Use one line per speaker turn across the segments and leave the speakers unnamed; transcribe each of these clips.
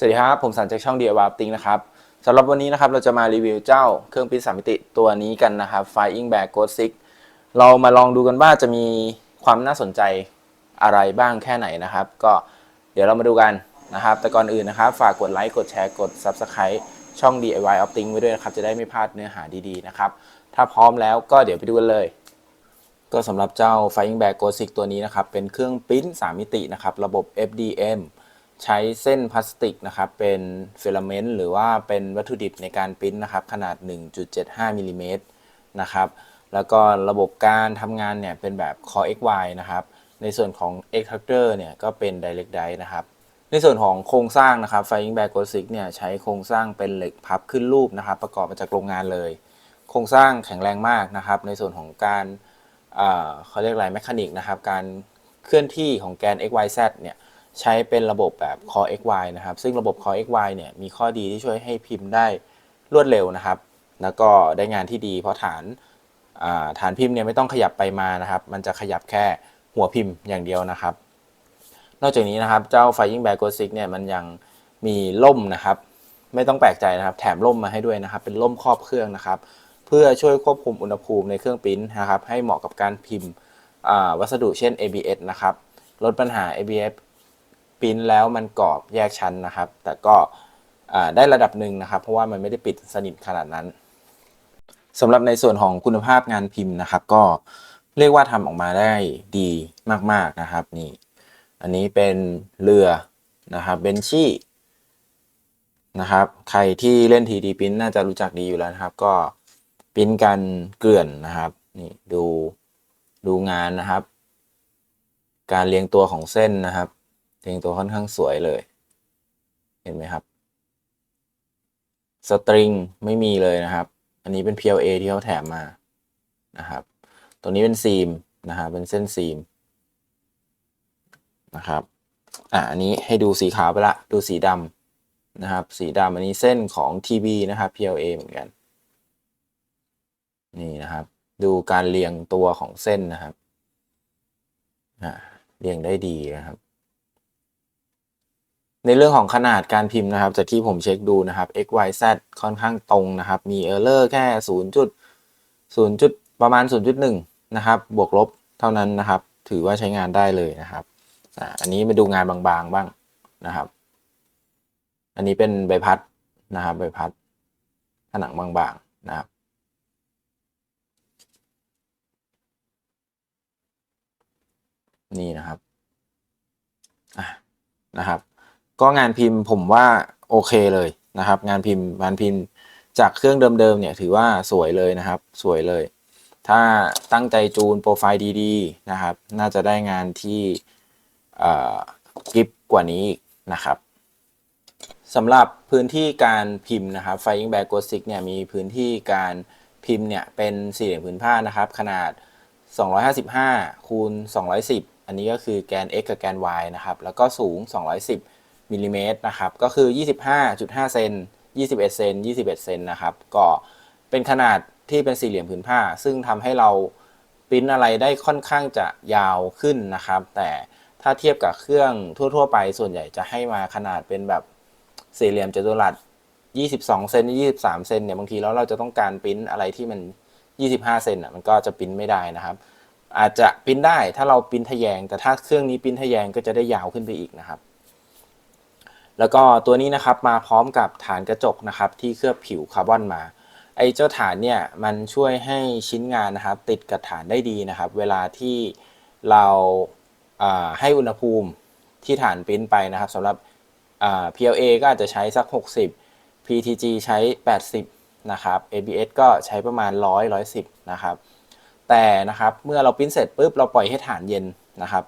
สวัสดีครับ ผมสันจากช่อง DIY Upting นะครับสำหรับวันนี้นะครับเราจะมารีวิวเจ้าเครื่องปริ้นสามมิติตัวนี้กันนะครับ Flying Bear Ghost 6เรามาลองดูกันว่าจะมีความน่าสนใจอะไรบ้างแค่ไหนนะครับ ก็เดี๋ยวเรามาดูกันนะครับ แต่ก่อนอื่นนะครับ ฝากกดไลค์กดแชร์กด Subscribe ช่อง DIY Upting ไว้ด้วยนะครับ จะได้ไม่พลาดเนื้อหาดีๆนะครับ ถ้าพร้อมแล้วก็เดี๋ยวไปดูกันเลย ก็สำหรับเจ้า Flying Bear Ghost 6ตัวนี้นะครับเป็นเครื่องปริ้น3มิตินะครับระบบ FDM ใช้เส้นพลาสติกนะครับเป็นฟิลเมนต์หรือว่าเป็นวัตถุดิบในการปริ้นนะครับขนาด 1.75มิลลิเมตรนะครับแล้วก็ระบบการทำงานเนี่ยเป็นแบบ Core XY นะครับในส่วนของ Extractor เนี่ยก็เป็น Direct Drive นะครับในส่วนของโครงสร้างนะครับ Flying Bear Ghost 6เนี่ยใช้โครงสร้างเป็นเหล็กพับขึ้นรูปนะครับ ประกอบมาจากโรงงานเลย โครงสร้างแข็งแรงมากนะครับ ในส่วนของการเเขาเรียกอะไรแมคานิกนะครับ การเคลื่อนที่ของแกน XYZ เนี่ย ใช้เป็นระบบแบบ Core XY นะครับ ซึ่งระบบ Core XY เนี่ยมีข้อดีที่ช่วยให้พิมพ์ได้รวดเร็วนะครับ แล้วก็ได้งานที่ดีเพราะฐานาฐานพิมพ์เนี่ยไม่ต้องขยับไปมานะครับ มันจะขยับแค่หัวพิมพ์อย่างเดียวนะครับ นอกจากนี้นะครับเจ้า Flying Bear Go 6เนี่ยมันยังมีล่มนะครับ ไม่ต้องแปลกใจนะครับ แถมล่มมาให้ด้วยนะครับ เป็นล่มครอบเครื่องนะครับ เพื่อช่วยควบคุมอุณหภูมิในเครื่องปริ้นนะครับ ให้เหมาะกับการพิมพ์วัสดุเช่น ABS นะครับ ลดปัญหา ABS ปริ้นแล้วมันกรอบแยกชั้นนะครับ แต่ก็ได้ระดับหนึ่งนะครับ เพราะว่ามันไม่ได้ปิดสนิทขนาดนั้นสำหรับในส่วนของคุณภาพงานพิมพ์นะครับ ก็เรียกว่าทำออกมาได้ดีมาก ๆนะครับนี่ อันนี้เป็นเรือนะครับเบนชี่นะครับ ใครที่เล่น 3D พิมพ์น่าจะรู้จักดีอยู่แล้วนะครับ ก็พิมพ์กันเกลื่อนนะครับนี่ดูดูงานนะครับ การเรียงตัวของเส้นนะครับ เรียงตัวค่อนข้างสวยเลย เห็นไหมครับ สตริงไม่มีเลยนะครับ อันนี้เป็น PLA ที่เขาแถมมานะครับ ตัวนี้เป็นซีมนะครับเป็นเส้นซีมนะครับ อะอันนี้ให้ดูสีขาวไปละ ดูสีดำนะครับ สีดำอันนี้เส้นของ TB นะครับ PLA เหมือนกัน นี่นะครับ ดูการเรียงตัวของเส้นนะครับ อ่าเรียงได้ดีนะครับ ในเรื่องของขนาดการพิมพ์นะครับ จากที่ผมเช็คดูนะครับ XYZ ค่อนข้างตรงนะครับ มี error แค่0จุด0จุดประมาณ 0.1 นะครับ บวกลบเท่านั้นนะครับ ถือว่าใช้งานได้เลยนะครับอันนี้มาดูงานบางๆบ้างนะครับ อันนี้เป็นใบพัดนะครับ ใบพัดผนังบางๆนะครับนี่นะครับ อะ นะครับ ก็งานพิมพ์ผมว่าโอเคเลยนะครับ งานพิมพ์งานพิมพ์จากเครื่องเดิมๆเนี่ยถือว่าสวยเลยนะครับ สวยเลย ถ้าตั้งใจจูนโปรไฟล์ดีๆนะครับ น่าจะได้งานที่กิฟกว่านี้นะครับสำหรับพื้นที่การพิมพ์นะครับ Flying Bear Ghost 6เนี่ยมีพื้นที่การพิมพ์เนี่ยเป็นสี่เหลี่ยมผืนผ้านะครับ ขนาด 255คูณ210 อันนี้ก็คือแกน x กับแกน y นะครับ แล้วก็สูง 210 มิลลิเมตรนะครับ ก็คือ 25.5 เซน21 เซน21 เซนนะครับ ก็เป็นขนาดที่เป็นสี่เหลี่ยมผืนผ้า ซึ่งทำให้เราปริ้นอะไรได้ค่อนข้างจะยาวขึ้นนะครับ แต่ถ้าเทียบกับเครื่องทั่ว ๆ ไปส่วนใหญ่จะให้มาขนาดเป็นแบบสี่เหลี่ยมจัตุรัส 22 เซน23 เซนเนี่ยบางทีแล้วเราจะต้องการปริ้นอะไรที่มัน 25 เซนอะมันก็จะปริ้นไม่ได้นะครับ อาจจะปริ้นได้ถ้าเราปริ้นทะแยง แต่ถ้าเครื่องนี้ปริ้นทะแยงก็จะได้ยาวขึ้นไปอีกนะครับ แล้วก็ตัวนี้นะครับมาพร้อมกับฐานกระจกนะครับที่เคลือบผิวคาร์บอนมาไอ้เจ้าฐานเนี่ยมันช่วยให้ชิ้นงานนะครับติดกับฐานได้ดีนะครับ เวลาที่เราให้อุณหภูมิที่ฐานปริ้นไปนะครับสำหรับ PLA ก็อาจจะใช้สัก 60 PTG ใช้ 80 นะครับ ABS ก็ใช้ประมาณ 100 110 นะครับ แต่นะครับเมื่อเราปริ้นเสร็จปุ๊บเราปล่อยให้ฐานเย็นนะครับ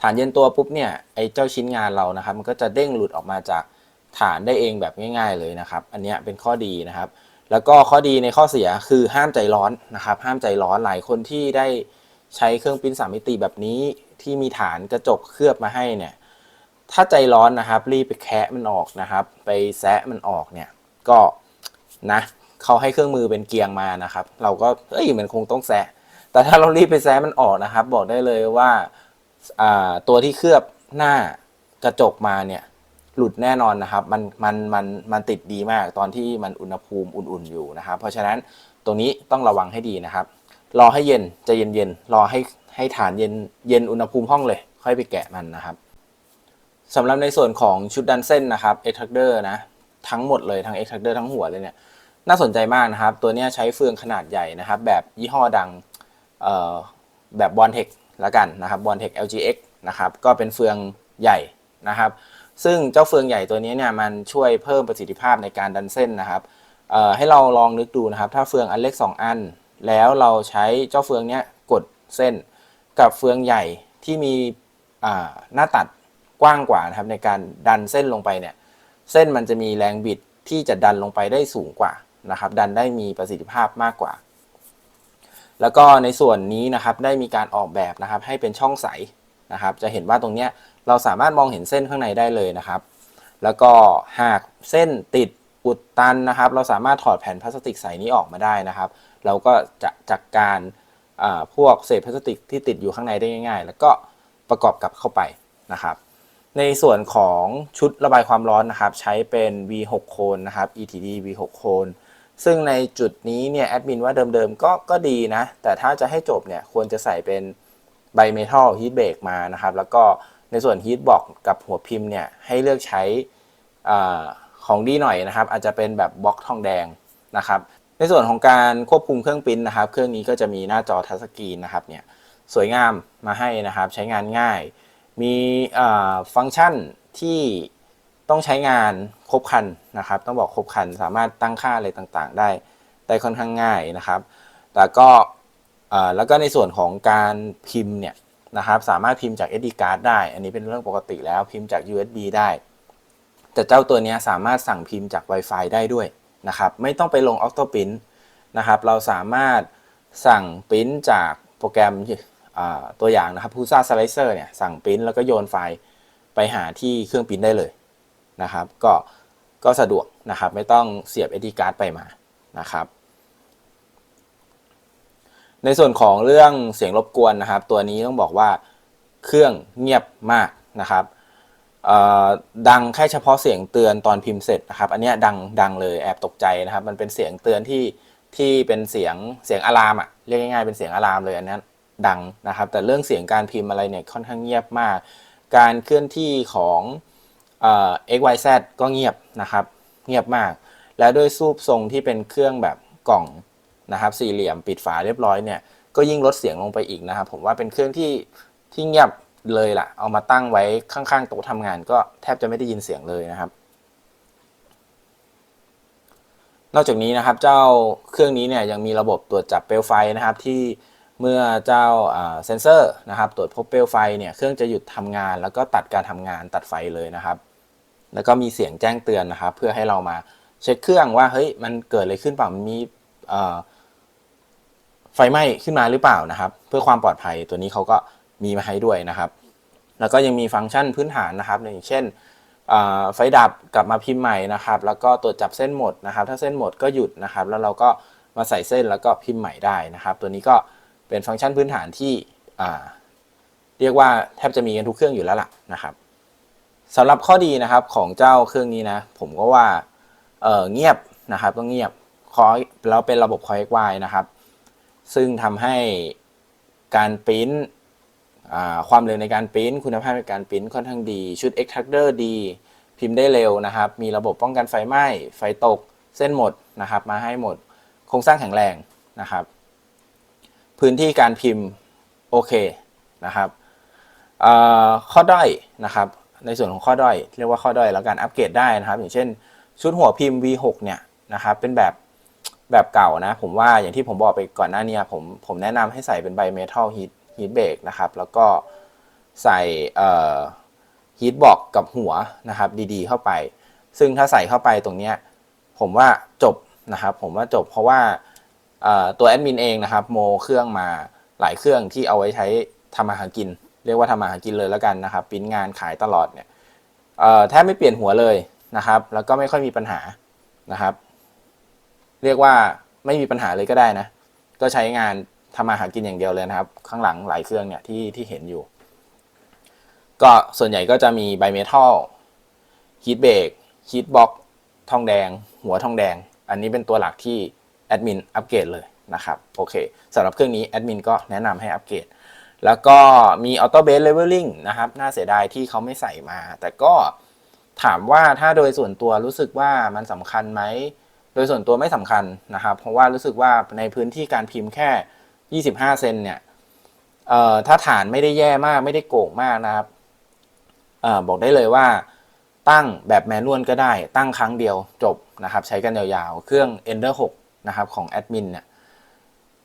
ฐานเย็นตัวปุ๊บเนี่ยไอ้เจ้าชิ้นงานเรานะครับ มันก็จะเด้งหลุดออกมาจากฐานได้เองแบบง่าย ๆ เลยนะครับ อันนี้เป็นข้อดีนะครับ แล้วก็ข้อดีในข้อเสียคือห้ามใจร้อนนะครับ ห้ามใจร้อนหลายคนที่ได้ใช้เครื่องปิ้นสามมิติแบบนี้ที่มีฐานกระจกเคลือบมาให้เนี่ยถ้าใจร้อนนะครับ รีบไปแคะมันออกนะครับ ไปแซะมันออกเนี่ยก็นะเขาให้เครื่องมือเป็นเกียงมานะครับ เราก็เอ้ยมันคงต้องแซะแต่ถ้าเรารีบไปแซะมันออกนะครับ บอกได้เลยว่า ตัวที่เคลือบหน้ากระจกมาเนี่ยหลุดแน่นอนนะครับ มันมันมันมันติดดีมากตอนที่มันอุณหภูมิอุ่นๆอยู่นะครับ เพราะฉะนั้นตรงนี้ต้องระวังให้ดีนะครับ รอให้เย็นจะเย็นๆรอให้ให้ฐานเย็นเย็นอุณหภูมิห้องเลย ค่อยไปแกะมันนะครับสำหรับในส่วนของชุดดันเส้นนะครับ e x t r a c t o r นะทั้งหมดเลยทั้ง e x t r a c t o r ทั้งหัวเลยเนี่ยน่าสนใจมากนะครับ ตัวนี้ใช้เฟืองขนาดใหญ่นะครับ แบบยี่ห้อดังแบบบอลเทค ละกันนะครับบอลเทค LGX นะครับก็เป็นเฟืองใหญ่นะครับ ซึ่งเจ้าเฟืองใหญ่ตัวนี้เนี่ยมันช่วยเพิ่มประสิทธิภาพในการดันเส้นนะครับให้เราลองนึกดูนะครับ ถ้าเฟืองอันเล็ก 2 อัน แล้วเราใช้เจ้าเฟืองเนี้ยกดเส้น กับเฟืองใหญ่ที่มีหน้าตัดกว้างกว่านะครับในการดันเส้นลงไปเนี่ยเส้นมันจะมีแรงบิดที่จะดันลงไปได้สูงกว่านะครับ ดันได้มีประสิทธิภาพมากกว่า แล้วก็ในส่วนนี้นะครับได้มีการออกแบบนะครับให้เป็นช่องใสนะครับ จะเห็นว่าตรงเนี้ยเราสามารถมองเห็นเส้นข้างในได้เลยนะครับ แล้วก็หากเส้นติดอุดตันนะครับ เราสามารถถอดแผ่นพลาสติกใสนี้ออกมาได้นะครับ เราก็จะจัดการพวกเศษพลาสติกที่ติดอยู่ข้างในได้ง่าย ๆ แล้วก็ประกอบกลับเข้าไปนะครับ ในส่วนของชุดระบายความร้อนนะครับ ใช้เป็น V6 โคนนะครับ ETD V6 โคน ซึ่งในจุดนี้เนี่ยแอดมินว่าเดิมๆก็ก็ดีนะ แต่ถ้าจะให้จบเนี่ยควรจะใส่เป็นไบเมทัลฮีทเบรกมานะครับ แล้วก็ในส่วนฮีทบอกกับหัวพิมพ์เนี่ยให้เลือกใช้อาของดีหน่อยนะครับ อาจจะเป็นแบบบล็อกทองแดงนะครับ ในส่วนของการควบคุมเครื่องปิ้นนะครับ เครื่องนี้ก็จะมีหน้าจอทัชสกรีนนะครับเนี่ยสวยงามมาให้นะครับ ใช้งานง่าย มีฟังก์ชันที่ ต้องใช้งานครบคันนะครับ ต้องบอกครบคันสามารถตั้งค่าอะไรต่างๆ ได้ได้ค่อนข้างง่ายนะครับ แต่ก็แล้วก็ในส่วนของการพิมพ์เนี่ยนะครับ สามารถพิมพ์จาก SD card ได้ อันนี้เป็นเรื่องปกติแล้วพิมพ์จาก USB ได้ แต่เจ้าตัวนี้สามารถสั่งพิมพ์จาก Wi-Fi ได้ด้วยนะครับ ไม่ต้องไปลง Auto Print นะครับ เราสามารถสั่งปริ้นจากโปรแกรมตัวอย่างนะครับ p u s a Slicer เนี่ยสั่งปริ้นแล้วก็โยนไฟล์ไปหาที่เครื่องปริ้นได้เลย นะครับ ก็ก็สะดวกนะครับ ไม่ต้องเสียบ SD card ไปมานะครับ ในส่วนของเรื่องเสียงรบกวนนะครับ ตัวนี้ต้องบอกว่าเครื่องเงียบมากนะครับดังแค่เฉพาะเสียงเตือนตอนพิมพ์เสร็จนะครับ อันนี้ดังดังเลยแอบตกใจนะครับ มันเป็นเสียงเตือนที่ที่เป็นเสียงเสียงอะลามอะเรียกง่ายๆเป็นเสียงอะลามเลยอันนั้นดังนะครับ แต่เรื่องเสียงการพิมพ์อะไรเนี่ยค่อนข้างเงียบมาก การเคลื่อนที่ของ เอ่อ XYZ ก็เงียบนะครับ เงียบมาก แล้วด้วยรูปทรงที่เป็นเครื่องแบบกล่องนะครับ สี่เหลี่ยมปิดฝาเรียบร้อยเนี่ย ก็ยิ่งลดเสียงลงไปอีกนะครับ ผมว่าเป็นเครื่องที่ที่เงียบเลยล่ะ เอามาตั้งไว้ข้างๆโต๊ะทำงาน ก็แทบจะไม่ได้ยินเสียงเลยนะครับ นอกจากนี้นะครับเจ้าเครื่องนี้เนี่ยยังมีระบบตรวจจับเปลวไฟนะครับที่เมื่อเจ้าเซนเซอร์นะครับตรวจพบเปลวไฟเนี่ยเครื่องจะหยุดทำงาน แล้วก็ตัดการทำงานตัดไฟเลยนะครับ แล้วก็มีเสียงแจ้งเตือนนะครับ เพื่อให้เรามาเช็คเครื่องว่าเฮ้ยมันเกิดอะไรขึ้นเปล่ามันมีไฟไหม้ขึ้นมาหรือเปล่านะครับ เพื่อความปลอดภัยตัวนี้เขาก็มีมาให้ด้วยนะครับ แล้วก็ยังมีฟังก์ชันพื้นฐานนะครับอย่างเช่นไฟดับกลับมาพิมพ์ใหม่นะครับ แล้วก็ตรวจจับเส้นหมดนะครับ ถ้าเส้นหมดก็หยุดนะครับ แล้วเราก็มาใส่เส้นแล้วก็พิมพ์ใหม่ได้นะครับ ตัวนี้ก็เป็นฟังก์ชันพื้นฐานที่เรียกว่าแทบจะมีกันทุกเครื่องอยู่แล้วล่ะนะครับ สำหรับข้อดีนะครับของเจ้าเครื่องนี้นะ ผมก็ว่าเเงียบนะครับต้องเงียบคอยแล้วเป็นระบบคอย XY นะครับ ซึ่งทำให้การปริ้นความเร็วในการปริ้นคุณภาพในการปริ้นค่อนข้างดี ชุด extractor ดี พิมพ์ได้เร็วนะครับ มีระบบป้องกันไฟไหม้ ไฟตก เส้นหมดนะครับ มาให้หมด โครงสร้างแข็งแรงนะครับ พื้นที่การพิมพ์โอเคนะครับข้อด้อยนะครับ ในส่วนของข้อด้อยเรียกว่าข้อด้อยแล้วการอัปเกรดได้นะครับ อย่างเช่น ชุดหัวพิมพ์ V6 เนี่ยนะครับเป็นแบบแบบเก่านะ ผมว่าอย่างที่ผมบอกไปก่อนหน้านี้ผมผมแนะนำให้ใส่เป็นไบเมทัลฮีทฮีทเบรกนะครับ แล้วก็ใส่ฮีทบอกกับหัวนะครับดีๆ เข้าไป ซึ่งถ้าใส่เข้าไปตรงนี้ผมว่าจบนะครับ ผมว่าจบเพราะว่าตัวแอดมินเองนะครับโมเครื่องมาหลายเครื่องที่เอาไว้ใช้ทำอาหารกิน เรียกว่าทำอาหารกินเลยแล้วกันนะครับปิ้นงานขายตลอดเนี่ยแทบไม่เปลี่ยนหัวเลยนะครับ แล้วก็ไม่ค่อยมีปัญหานะครับ เรียกว่าไม่มีปัญหาเลยก็ได้นะ ก็ใช้งานทำมาหากินอย่างเดียวเลยนะครับ ข้างหลังหลายเครื่องเนี่ยที่ที่เห็นอยู่ ก็ส่วนใหญ่ก็จะมีไบเมทัลฮีทเบรกฮีทบ็อกทองแดง หัวทองแดง อันนี้เป็นตัวหลักที่แอดมินอัปเกรดเลยนะครับโอเคสำหรับเครื่องนี้แอดมินก็แนะนำให้อัปเกรด แล้วก็มีอ Auto Base Leveling นะครับ น่าเสียดายที่เขาไม่ใส่มา แต่ก็ถามว่าถ้าโดยส่วนตัวรู้สึกว่ามันสำคัญไหม โดยส่วนตัวไม่สำคัญนะครับ เพราะว่ารู้สึกว่าในพื้นที่การพิมพ์แค่ 25 เซนเนี่ยเอ่อถ้าฐานไม่ได้แย่มากไม่ได้โก่งมากนะครับเอ่อบอกได้เลยว่าตั้งแบบแมนนวลก็ได้ ตั้งครั้งเดียวจบนะครับ ใช้กันยาวๆ เครื่อง Ender 6 นะครับของแอดมินเนี่ย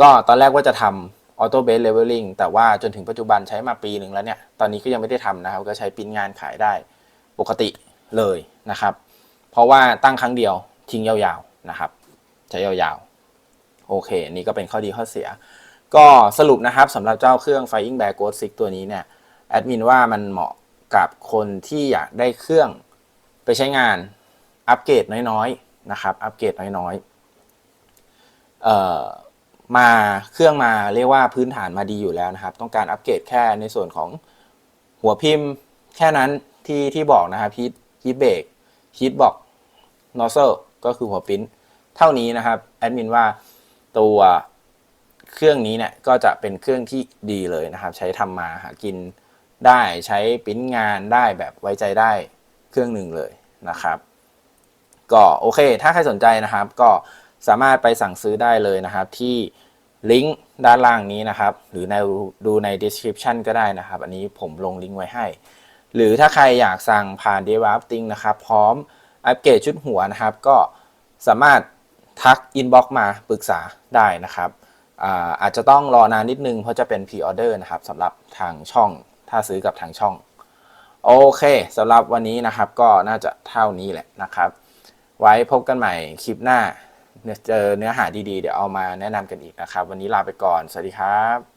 ก็ตอนแรกว่าจะทำ Auto Base Leveling แต่ว่าจนถึงปัจจุบันใช้มาปีหนึ่งแล้วเนี่ย ตอนนี้ก็ยังไม่ได้ทำนะครับ ก็ใช้ปิ้นงานขายได้ปกติเลยนะครับ เพราะว่าตั้งครั้งเดียวทิ้งยาวๆนะครับ ใช้ยาวๆ โอเคนนี้ก็เป็นข้อดีข้อเสีย ก็สรุปนะครับสำหรับเจ้าเครื่อง Flying Bear Ghost 6ตัวนี้เนี่ยแอดมินว่ามันเหมาะกับคนที่อยากได้เครื่องไปใช้งานอัปเกรดน้อยๆนะครับ อัปเกรดน้อยๆเอ่อ มาเครื่องมาเรียกว่าพื้นฐานมาดีอยู่แล้วนะครับ ต้องการอัปเกรดแค่ในส่วนของหัวพิมพ์แค่นั้นที่ที่บอกนะครับฮีทฮีทเบรกฮีทบอกนอ z เซอร์ก็คือหัวปิ้นเท่านี้นะครับแอดมินว่าตัวเครื่องนี้เนี่ยก็จะเป็นเครื่องที่ดีเลยนะครับ ใช้ทำมาหากินได้ใช้ปิ้นงานได้แบบไว้ใจได้เครื่องหนึ่งเลยนะครับ ก็โอเค ถ้าใครสนใจนะครับ ก็สามารถไปสั่งซื้อได้เลยนะครับที่ ลิงก์ด้านล่างนี้นะครับ หรือในดูใน description ก็ได้นะครับ อันนี้ผมลงลิงก์ไว้ให้ หรือถ้าใครอยากสั่งผ่าน d e v a p t i n g นะครับ พร้อมอัปเกรดชุดหัวนะครับ ก็สามารถทัก inbox มาปรึกษาได้นะครับอาอาจจะต้องรอนานนิดนึง เพราะจะเป็น pre order นะครับสำหรับทางช่อง ถ้าซื้อกับทางช่อง โอเคสำหรับวันนี้นะครับก็น่าจะเท่านี้แหละนะครับ ไว้พบกันใหม่คลิปหน้า เจอเนื้อหาดีๆ เดี๋ยวเอามาแนะนำกันอีกนะครับ วันนี้ลาไปก่อน สวัสดีครับ